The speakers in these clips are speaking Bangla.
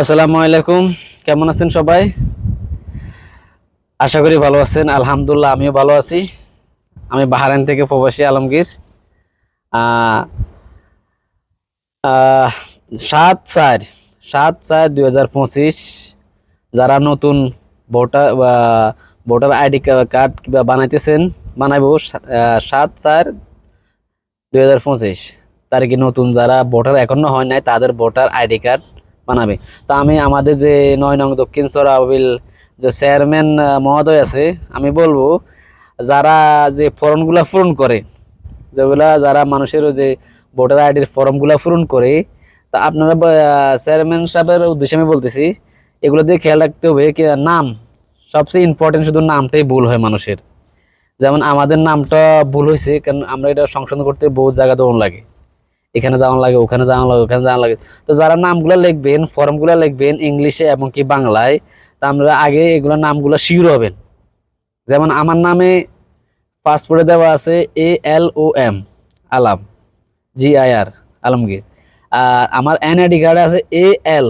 আসসালামু আলাইকুম। কেমন আছেন সবাই? আশা করি ভালো আছেন। আলহামদুলিল্লাহ, আমিও ভালো আছি। আমি বাহারাইন থেকে প্রবাসী আলমগীর। সাত চার সাত চার দুই যারা নতুন ভোটার ভোটার আইডি কার্ড কিংবা বানাইতেছেন, বানাইবো সাত চার দুই তারিখে নতুন যারা ভোটার এখনও হয় নাই, তাদের ভোটার আইডি কার্ড বানাবে। তো আমি আমাদের যে নয় নং দক্ষিণ সরাবিল যে চেয়ারম্যান মহোদয় আছে, আমি বলব যারা যে ফর্মগুলা পূরণ করে, যেগুলা যারা মানুষের ওই যে ভোটার আইডির ফর্মগুলা পূরণ করে, তা আপনারা চেয়ারম্যান সাহেবের উদ্দেশ্যে আমি বলতেছি, এগুলো দিয়ে খেয়াল রাখতে হবে কি নাম, সবচেয়ে ইম্পর্টেন্ট শুধু নামটাই ভুল হয় মানুষের। যেমন আমাদের নামটা ভুল হয়েছে, কারণ আমরা এটা সংশোধন করতে বহু জায়গা দৌড় লাগে। এখানে যাওয়ান লাগে, ওখানে যাওয়া লাগে, ওখানে যাওয়া লাগে। তো যারা নামগুলো লিখবেন, ফর্মগুলো লিখবেন ইংলিশে এবং কি বাংলায়, তা আমরা আগে এগুলো নামগুলো শিওর হবেন। যেমন আমার নামে পাসপোর্টে দেওয়া আছে এ এল ও এম, আলাম, জি আই আর, আলমগীর। আর আমার এনআইডি কার্ডে আছে এ এল,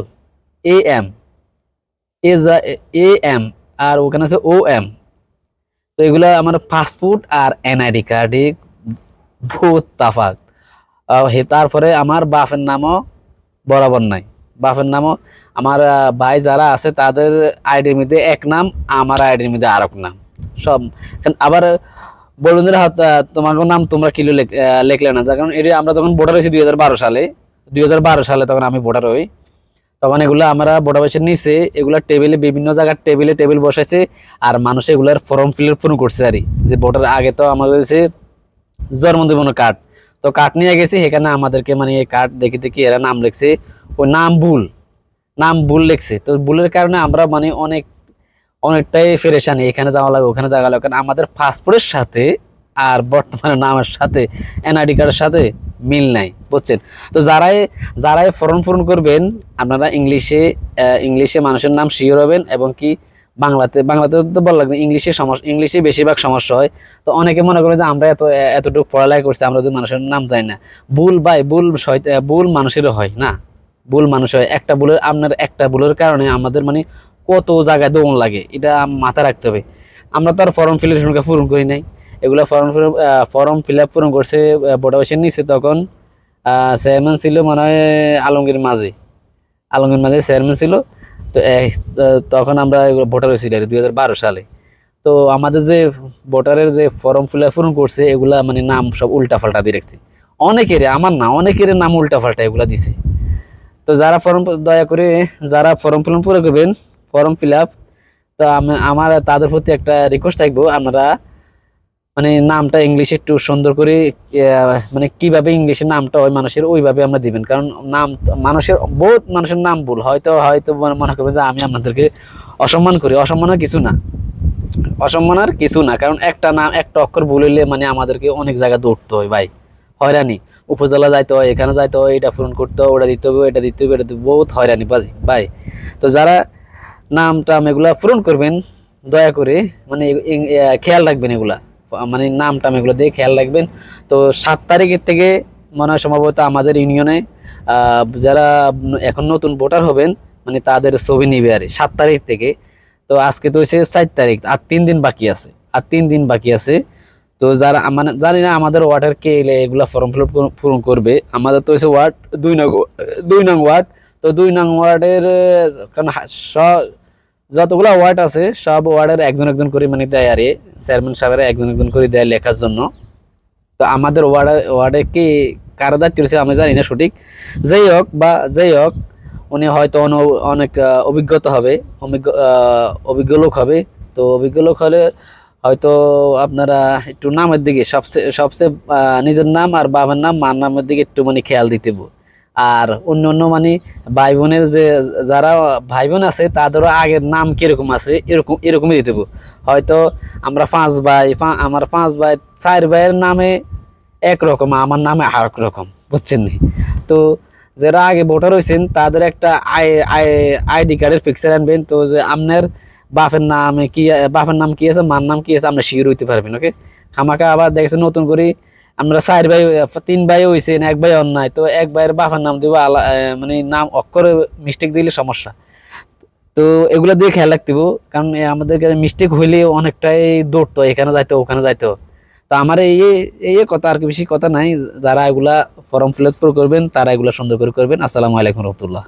A M, A A M, আর ওখানে আছে ও এম। তো এগুলো আমার পাসপোর্ট আর এনআইডি কার্ডে ভূত তাফাক তারপরে আমার বাপের নামও বরাবর নাই। বাপের নামও আমার ভাই যারা আছে তাদের আইডির মধ্যে এক নাম, আমার আইডির মধ্যে আরেক নাম। সব আবার বলুন তোমার নাম তোমরা কিলো লেখলে না, যার কারণ এটি আমরা তখন ভোটার হয়েছি দুই হাজার বারো সালে, দুই হাজার বারো সালে তখন আমি ভোটার হই। তখন এগুলো আমরা ভোটার বয়সের নিচে, এগুলা টেবিলে বিভিন্ন জায়গার টেবিলে টেবিল বসাইছে, আর মানুষ এগুলার ফর্ম ফিল পূরণ করছে আর। যে ভোটার আগে তো আমাদের কাছে জন্ম কার্ড তো কার্ড নিয়ে গেছি, সেখানে আমাদেরকে মানে এই কার্ড দেখে দেখে এরা নাম লিখছে ওই নাম ভুল নাম ভুল লিখছে। তো ভুলের কারণে আমরা মানে অনেক, অনেকটাই ফেরেশানি এখানে যাওয়া লাগে ওখানে যাওয়া লাগে কারণ আমাদের পাসপোর্টের সাথে আর বর্তমানে নামের সাথে এনআইডি কার্ডের সাথে মিল নাই, বুঝছেন? তো যারাই যারাই ফর্ম পূরণ করবেন, আপনারা ইংলিশে ইংলিশে মানুষের নাম শিওর হবেন এবং কি বাংলাতে বাংলাতে তো বলা লাগবে, ইংলিশে সমস্যা ইংলিশে বেশিরভাগ সমস্যা হয়। তো অনেকে মনে করে যে আমরা এত, এতটুকু পড়ালেখা করছি, আমরা যদি মানুষের নাম জানি না। ভুল ভাই, ভুল ভুল মানুষেরও হয়, না? ভুল মানুষ হয়। একটা ভুলের, আপনার একটা ভুলের কারণে আমাদের মানে কত জায়গায় দৌড় লাগে, এটা মাথা রাখতে হবে। আমরা তো আর ফর্ম ফিল পূরণ করি নাই। এগুলো form fill form fill up পূরণ করছে বোর্ডা বসে নিচে তখন চেয়ারম্যান ছিল মনে হয় আলমগীর মাঝি। আলমগীর মাঝে চেয়ারম্যান ছিল। তো তখন আমরা ভোটার হয়েছিল হাজার বারো সালে। তো আমাদের যে ভোটারের যে ফর্ম ফিল আপ পূরণ করছে, এগুলা মানে নাম সব উল্টা পাল্টা দিয়ে রাখছে। অনেকের, আমার না, অনেকের নাম উল্টা পাল্টা এগুলা দিছে। তো যারা ফর্ম দয়া করে যারা ফর্ম ফিল পুরো করবেন ফর্ম ফিল আপ তো আমি- আমার, তাদের প্রতি একটা রিকোয়েস্ট থাকব, আপনারা মানে নামটা ইংলিশে একটু সুন্দর করে মানে কীভাবে ইংলিশে নামটা হয় মানুষের ওইভাবে আমরা দিবেন। কারণ নাম, মানুষের, বহুত মানুষের নাম ভুল। হয়তো হয়তো মনে- করবেন যে আমি আপনাদেরকে অসম্মান করি। অসম্মানের কিছু না। অসম্মানের কিছু না। কারণ একটা নাম, একটা অক্ষর ভুল হইলে মানে আমাদেরকে অনেক জায়গা দৌড়তে হয় ভাই। হয়রানি। উপজেলা যাইতে হয়, এখানে যাইতে হয়, এটা পূরণ করতে হবে ওটা দিতে হবে এটা দিতে হবে, এটা বহুত হয়রানি বাজি ভাই। তো যারা নাম, টাম এগুলা পূরণ করবেন, দয়া করে মানে খেয়াল রাখবেন এগুলা। মানে নাম টাম এগুলো দিয়ে খেয়াল রাখবেন। তো সাত তারিখের থেকে মনে হয় সম্ভবত আমাদের ইউনিয়নে যারা এখন নতুন ভোটার হবেন মানে তাদের ছবি নিবে আর সাত তারিখ থেকে। তো আজকে তো হচ্ছে চার তারিখ, আর তিন দিন বাকি আছে, আর তিন দিন বাকি আছে। তো যারা মানে জানি না আমাদের ওয়ার্ডের কে এলে এগুলো ফর্ম ফিল পূরণ করবে। আমাদের তো হচ্ছে ওয়ার্ড দুই নং দুই নং ওয়ার্ড। তো দুই নং ওয়ার্ডের, কারণ যতগুলা ওয়ার্ড আছে, সব ওয়ার্ডের একজন একজন করে মানে দেয় আরে চেয়ারম্যান সাহেবের একজন একজন করে দেয় লেখার জন্য। তো আমাদের ওয়ার্ডে ওয়ার্ডে কি, কার দায়িত্ব রয়েছে আমি জানি না সঠিক। যেই হোক বা যেই হোক, উনি হয়তো অন- অনেক অভিজ্ঞতা হবে, অভিজ্ঞ অভিজ্ঞ লোক হবে। তো অভিজ্ঞ লোক হলে হয়তো আপনারা একটু নামের দিকে সবচেয়ে সবচেয়ে নিজের নাম আর বাবার নাম, মার নামের দিকে একটু মানে খেয়াল দিতে। আর অন্য অন্য মানে ভাই বোনের যে যারা ভাই বোন আছে, তাদেরও আগের নাম কীরকম আছে, এরকম এরকমই দিতে। হয়তো আমরা পাঁচ ভাই আমার পাঁচ ভাই, চার ভাইয়ের নামে একরকম, আমার নামে আর রকম বুঝছেন নি তো যারা আগে ভোটার হয়েছেন তাদের একটা আই আই আইডি কার্ডের পিকচার আনবেন, তো যে আপনার বাপের নামে কি বাপের নাম কি আছে, মার নাম কি আছে, আপনি শিওর হইতে পারবেন ওকে খামাকা আবার দেখেছেন নতুন করে আমরা চার ভাই, তিন ভাই হয়েছেন এক ভাই অন্যায় তো এক ভাইয়ের বাবার নাম দিব আলা মানে নাম অক্ষরে মিস্টেক দিলে সমস্যা। তো এগুলো দিয়ে খেয়াল রাখতে কারণ আমাদের মিস্টেক হইলে অনেকটাই দৌড়তো এখানে যাইতো ওখানে যাইতো তো আমার এই এই কথা আর কি বেশি কথা নাই, যারা এগুলা ফর্ম ফিল আপ করবেন, তারা এগুলা সুন্দর করে করবেন। আসসালামু আলাইকুম রহমতুল্লাহ।